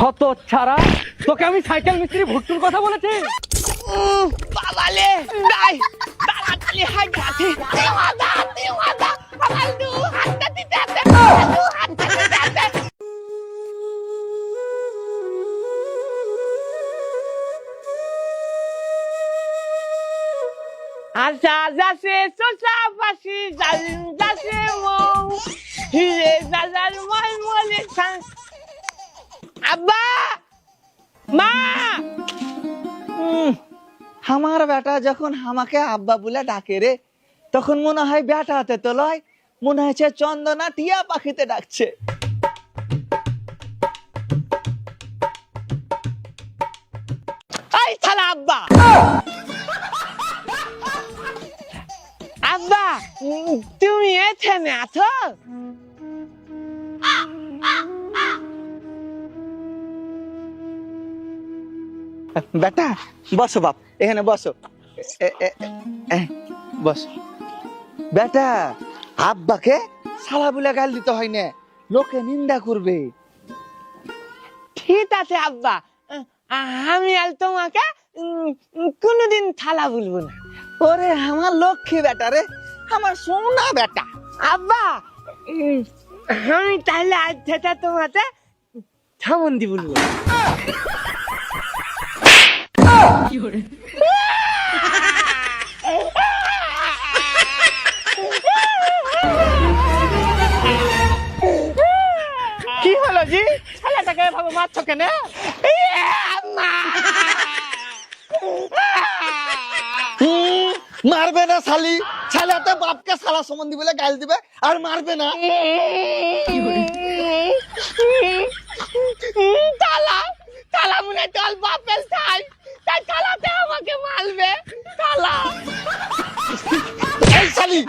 হত ছাড়া তোকে আমি সাইকেল মিস্ত্রি ভুট্টুর কথা বলেছি বাবালে নাই তাড়াতাড়ি হাই গাছে দেওয়াদা দেওয়াদা আমার দু হাতটা দিতে আছে দু হাতটা দিতে আছে আশা যাচ্ছে চোষা পাশি জালিম যাচ্ছে মৌ আব্বা! মা! আমার বেটা যখন আমাকে আব্বা বলে ডাকে রে তখন মনে হয় বেটা হাতে তো লয় মনে হয়েছে চন্দনা টিয়া পাখিতে ডাকছে। এই থালা আব্বা! আব্বা তুমি এখানে আছো? বেটা বসো বাপ এখানে বসো। বসো। বেটা আব্বাকে সালা বলে গাল দিতে হয় না লোকে নিন্দা করবে। ঠিক আছে আব্বা। আমি আর তোমাকে কোনোদিন থালা বলব না। ওরে আমার লক্ষ্মী বেটা রে আমার সোনা বেটা। আব্বা আমি তাহলে আজ থেকে তোমাকে থামন্দি বলব কি হলো জি ছেলেটাকে এভাবে মারছো কেন ইয়ে, মারবে না শালি ছেলেতে বাপকে সালা সম্বন্ধী বলে গাল দিবে আর মারবে না তালা তালা মনে হয় তোর বাপের চাই তাই তালাতে আমাকে মারবে। তালা। এই শালি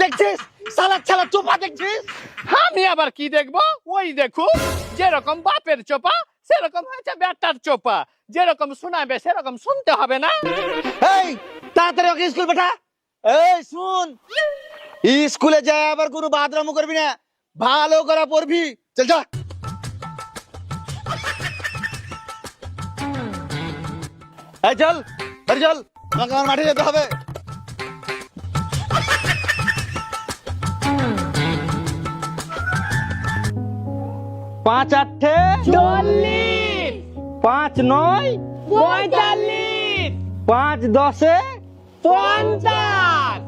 দেখছিস? সালা ছালা চোপা দেখছিস? আমি আবার কি দেখব? ওই দেখো যেরকম বাপের চোপা সেরকম হয়েছে বেটার চোপা। যেরকম শোনাবে সেরকম শুনতে হবে না। এই তাড়াতাড়ি ওকে স্কুল পাঠা। এই শুন। স্কুলে যায় আবার কোনো বাদরামো করবি না। ভালো করে পড়বি। চল যা এই চল বাড়ি চল। আমাকে আমার মাঠে যেতে হবে। পাঁচ আটে চল্লিশ। পাঁচ নয় পঁয়তাল্লিশ। পাঁচ দশে পঞ্চাশ।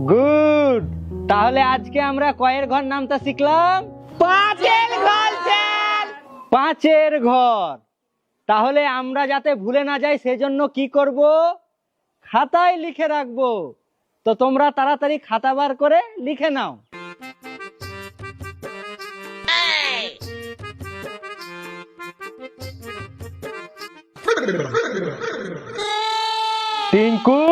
গুড। তাহলে আজকে আমরা কয়ের ঘর নামটা শিখলাম? পাঁচের ঘর পাঁচের ঘর। তাহলে আমরা যাতে ভুলে না যাই সেজন্য কি করব? খাতায় লিখে রাখব। তো তোমরা তাড়াতাড়ি খাতা বার করে লিখে নাও। টিঙ্কু?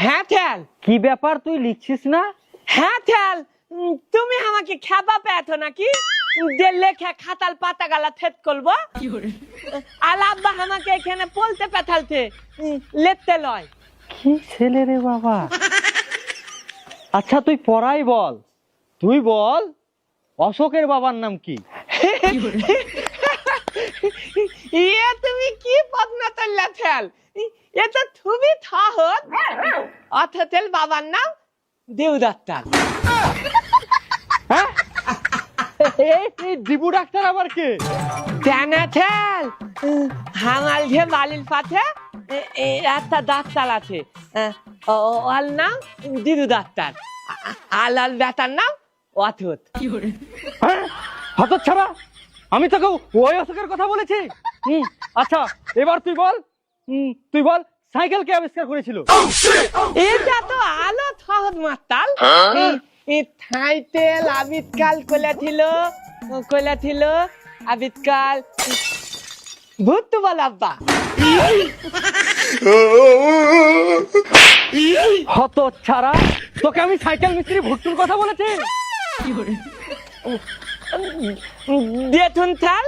হ্যাঁ ঠেল। কি ব্যাপার তুই লিখছিস না? হ্যাঁ উম, তুমি আমাকে খেপা পেয়েছ নাকি? যে লেখে খাতাল পাতা গালা থেত করব। আর আব্বা আমাকে এখানে পলতে পেথালতে লেখতে লয়। কি ছেলে রে বাবা? আচ্ছা তুই পড়াই বল। তুই বল অশোকের বাবার নাম কি? ইয়ে তুমি কি পদ্মা তল্লা ঠেল এ তো খুবই থহত। অথতেল বাবার নাম দেউদাত্তাল। হ্যাঁ এই এই ডিবু ডাক্তার আবার কে? বালির পাথে। একটা ডাক্তার আছে। ওর নাম দিদু ডাক্তার। আল আল ডাক্তার নাম অথত হ্যাঁ ছাড়া আমি তোকে ওই অসুখের কথা বলেছি। হুম আচ্ছা এবার তুই বল। হুম, তুই বল সাইকেল কে আবিষ্কার করেছিল। এটা তো আলো থহত মাতাল। এ থাইতেল আবিতকাল কইলাছিল কইলাছিল আবিতকাল ভূত বল আব্বা। হত ছাড়া তোকে আমি সাইকেল মিস্ত্রি ভুট্টুর কথা বলেছি। দেথুন থাল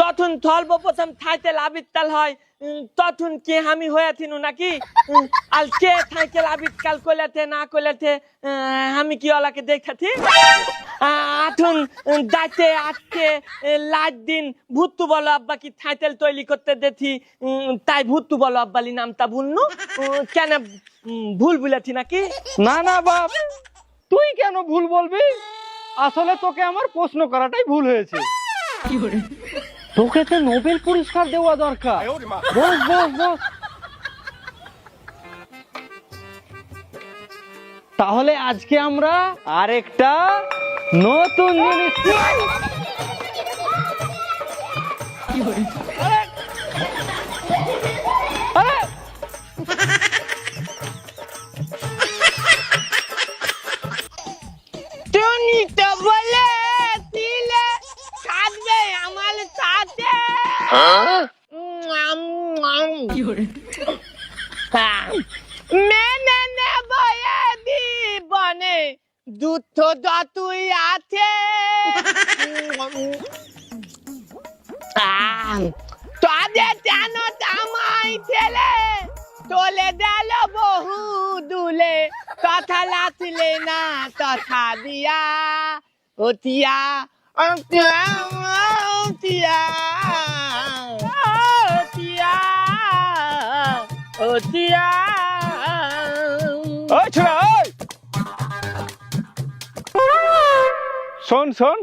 দথুন থল প্রথম থাইতেল আবিতকাল হয়। তখন কি আমি হয়েছিনু নাকি? আর কে সাইকেল আবিষ্কার করলেছে না করলেছে আহ, আমি কি ওলাকে দেখেছি আথুন দাইতে আজকে লাট দিন ভুত্তু বলো আব্বা কি সাইকেল তৈরি করতে দেখি তাই ভুত্তু বলো আব্বালি নামটা ভুলনু? কেন ভুল বলেছি নাকি? না না বাপ। তুই কেন ভুল বলবি? আসলে তোকে আমার প্রশ্ন করাটাই ভুল হয়েছে। তোকে তো নোবেল পুরস্কার দেওয়া দরকার। বস বস বস। তাহলে আজকে আমরা আরেকটা নতুন জিনিস মেনে নেব বনে দুধ তুই আছে তোদের কেন জামাই ছেলে তোলে দিল বহু দুলে কথা লাচলে না তথা দিয়া ওতিয়া ওই ছোড়া ওই শোন শোন।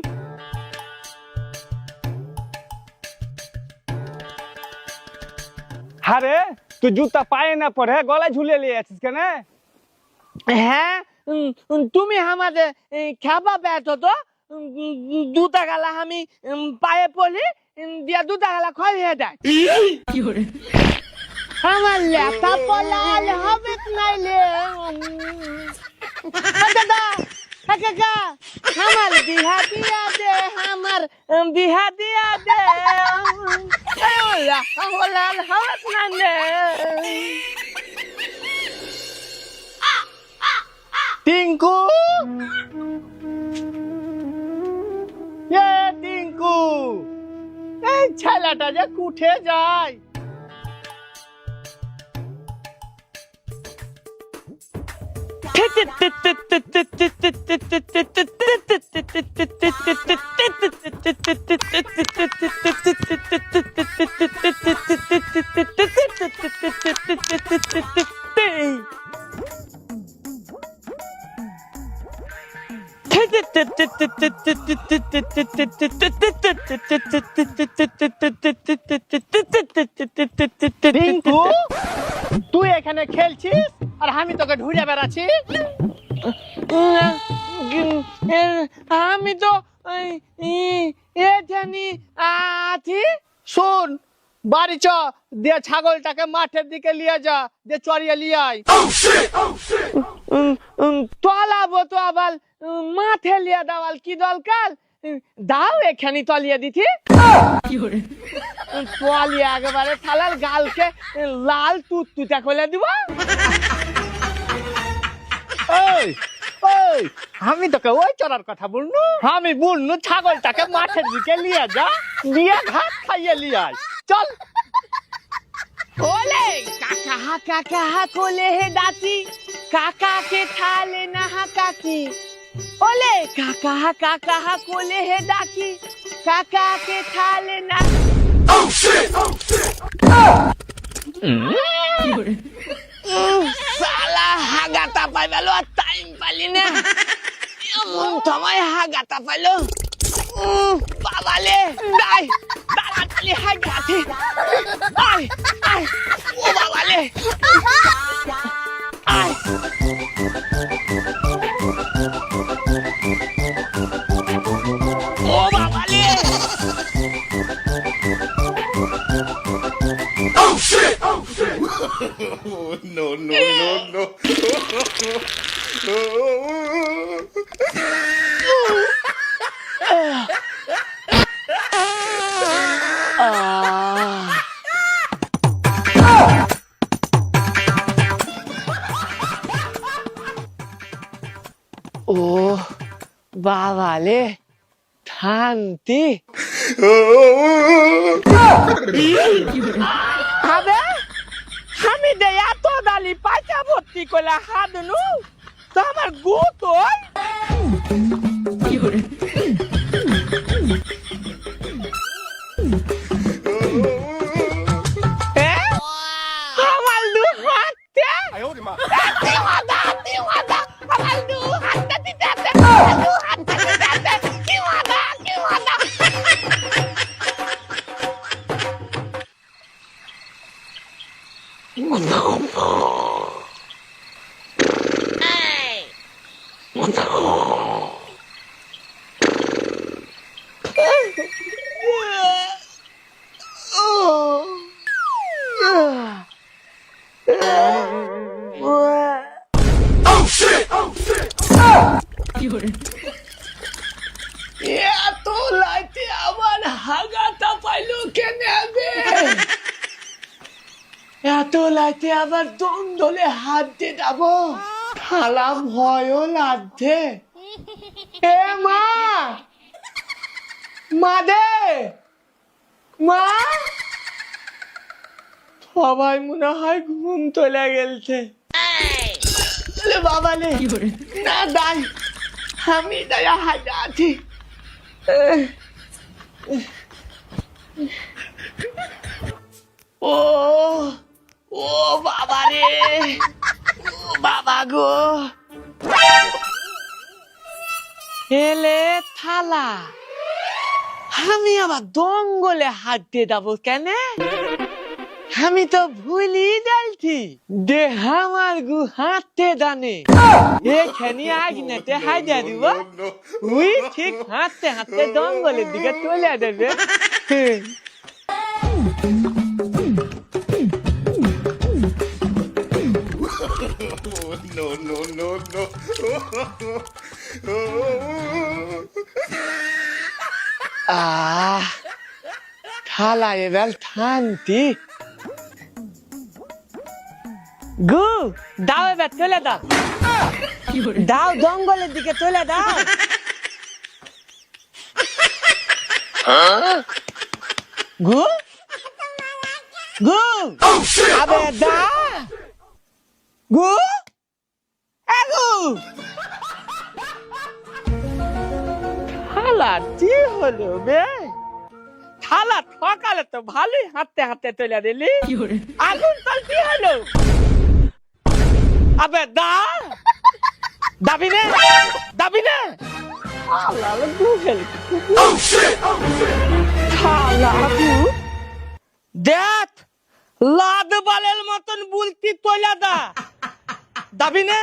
আরে তুই জুতা পায়ে না পরে গলায় ঝুলে নিয়ে আছিস কেন? হ্যাঁ তুমি আমাদের খাবা বেতো তো। দুটা গালা আমি পায়ে পড়ি দিয়া দুটা গালা ক্ষয় হয়ে যায়। আমার লেখা পলাল হবে নাইলে দাদা কাকা, আমার বিহা দিয়া দে, আমার বিহা দিয়া দে। লেখা পলাল হবে নাইলে। টিঙ্কু! এ টিঙ্কু এই ছেলেটা যে কুঠে যায় টিঙ্কু এখানে খেলছিস? আর আমি তোকে ঢুঁড়ে বেড়াচ্ছি? আমি তো এখানে আছি। শোন বাড়ি চ দিয়ে ছাগলটাকে মাঠের দিকে নিয়ে যা দিয়ে চড়িয়ে লিয়ে আয়। উম, উম, তলাবো তো আবার মাঠে লিয়া দেওয়াল কি উম, দাও এখানে তলিয়ে দিতি। তলিয়ে একেবারে থালার গালকে লাল তুত তুতা খোলে দিব। আমি তোকে ওই চড়ার কথা বলনু? আমি বলনু ছাগলটাকে মাঠের দিকে নিয়ে যা নিয়ে ঘাস খাইয়ে নিয়ে আয়। চল। ওলে কাকা হা কাকা হা কোলে হে দাঁতি। কাকাকে থালে না হা কাকি ওলে। কাকা কাকা কোলে হে ডাকি। কাকাকে ঠালে না oh, সালা oh, হাগাটা পাইবাল আর টাইম পালি না। এমন সময় হাগাটা পাইলো। বাবালে দাই তাড়াতাড়ি হাগাতে। আয় আয় ও বাবালে। আয় no, no, no, no. আহ ও বাবালে শান্তি আবে আমি দে ডালি পাইচা ভর্তি করলে হাত নু? তো আমার গু তোর? 못하고 못하고 Oh shit! Oh shit! Ah! এত আবার দন্দলে হাত দিয়ে যাব। খালা ভয়ও লাগছে। এ মা! মা দে! মা! সবাই মনে হয় ঘুম চলে গেলছে বাবা নে। না দাই আমি দয়া হাজা আছি। ও! ও বাবা রে ও বাবা গো এলে থালা আমি আবার দঙ্গলে হাত দিয়ে যাব কেন আমি তো ভুলি যাচ্ছি দেহ আমার গু হাতে দানে এখানে আগনাতে হাজা দিব. উই ঠিক হাঁটতে হাঁটতে জঙ্গলের দিকে চলে যাবে no, no, no, no. আহ থালা এবার শান্তি গু দাও এবার চলে দাও দাও জঙ্গলের দিকে চলে দাও গু গু আবে দা গু এ থালা কি হলো বে? থালা ঠকালে তো ভালোই হাঁটতে হাঁটতে চলে দিলি আগুন তাল কি হলো? আবে দা! দাবি নে! দাবি নে! থালা গু গেল থালা দেখ লাদ বালের মতন বুলতি তোলা দা। দাবি নে!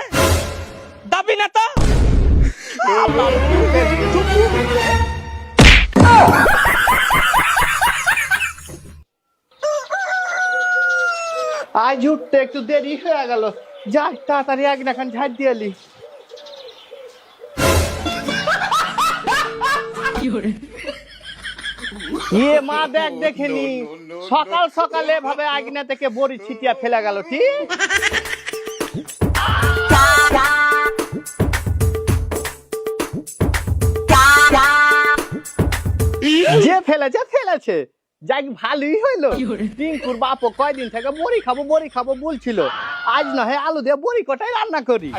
দাবি না তো থালা গু গেল। আজ উঠতে একটু দেরি হয়ে গেল যাই, তাড়াতাড়ি এক না খান ঝাড় দিয়ে এলি। ইয়ে মা, দেখ দেখেনি. সকাল সকালে ভাবে আগনা থেকে বড়ি ছিটিয়া ফেলে গেল, ঠিক যে ফেলেছে ফেলেছে যাই ভালোই হইল। টিঙ্কুর বাপও কয়দিন থেকে বড়ি খাব বড়ি খাব বলছিল। আজ না হয় আলু দিয়ে বড়ি কটাই রান্না করি।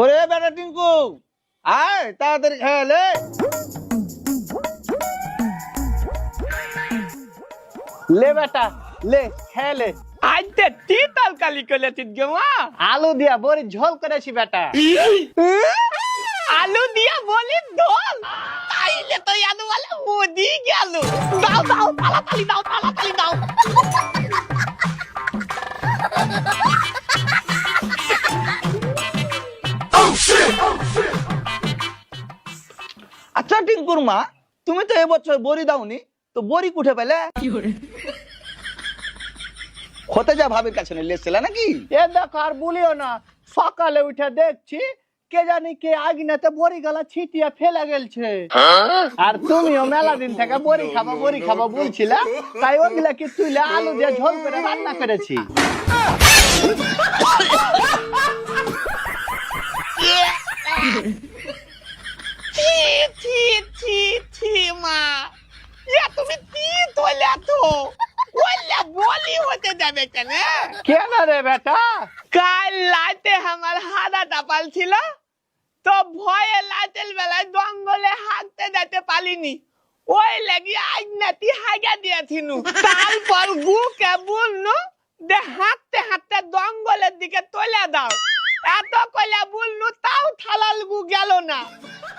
ওরে বেটা টিঙ্কু আয় তাড়াতাড়ি খেয়ালে লে বেটা লে খেলে আজ তে তি তরকারি করলে তিন গেমা আলু দিয়া বড়ি ঝোল করেছি বেটা। আলু দিয়া বলি দোল তাইলে তো আলু বলে মোদি গেল। দাও দাও তাড়াতাড়ি দাও তাড়াতাড়ি দাও। আচ্ছা টিঙ্কুর মা তুমি তো এবছর বড়ি দাওনি। তো বড়ি কুঠে পেলে? হতে যা ভাবির কাছে নিয়ে এসেছিলে নাকি? এ দেখো আর বলিও না সকালে উঠে দেখছি কে জানি কে আগিনাতে বড়ি গলা ছিটিয়া ফেলে গেলছে। আর তুমিও মেলা দিন থেকে বড়ি খাব বড়ি খাব বলছিলে তাই ওগুলা কি তুইলে আলু দিয়ে ঝোল করে রান্না করেছি? ছি ছি ছি ছি মা ইয়া তুমি কি তোলে তো ওলে বলি হতে যাবে কেন কেন রে বেটা কাল লাইতে আমার হাদা টাপাল ছিল তো ভয়ে লাইতের বেলায় জঙ্গলে হাঁটতে যেতে পারিনি ওই লাগি আজ নাতি হাগা দিয়েছিনু তারপর গুকে বলনু যে হাঁটতে হাঁটতে জঙ্গলের দিকে তোলে দাও এত কইলে বলনু তাও থালাল গু গেল না।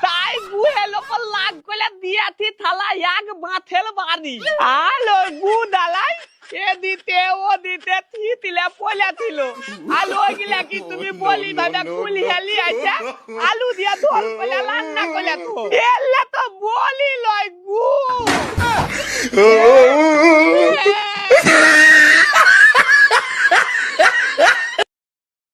তাই গুহে লোক লাগ কইলে দিয়াছি থালা এক বাঁথেল বাড়ি। আর ওই গু ডালাই এ দিতে ও দিতে থিতিলে পয়লা ছিল। আলু ওইগুলা কি তুমি বলি ভাবে কুলি হেলি আইছে? আলু দিয়া ধর কইলা রান্না কইলা তো। এলে তো বলি লয় গু!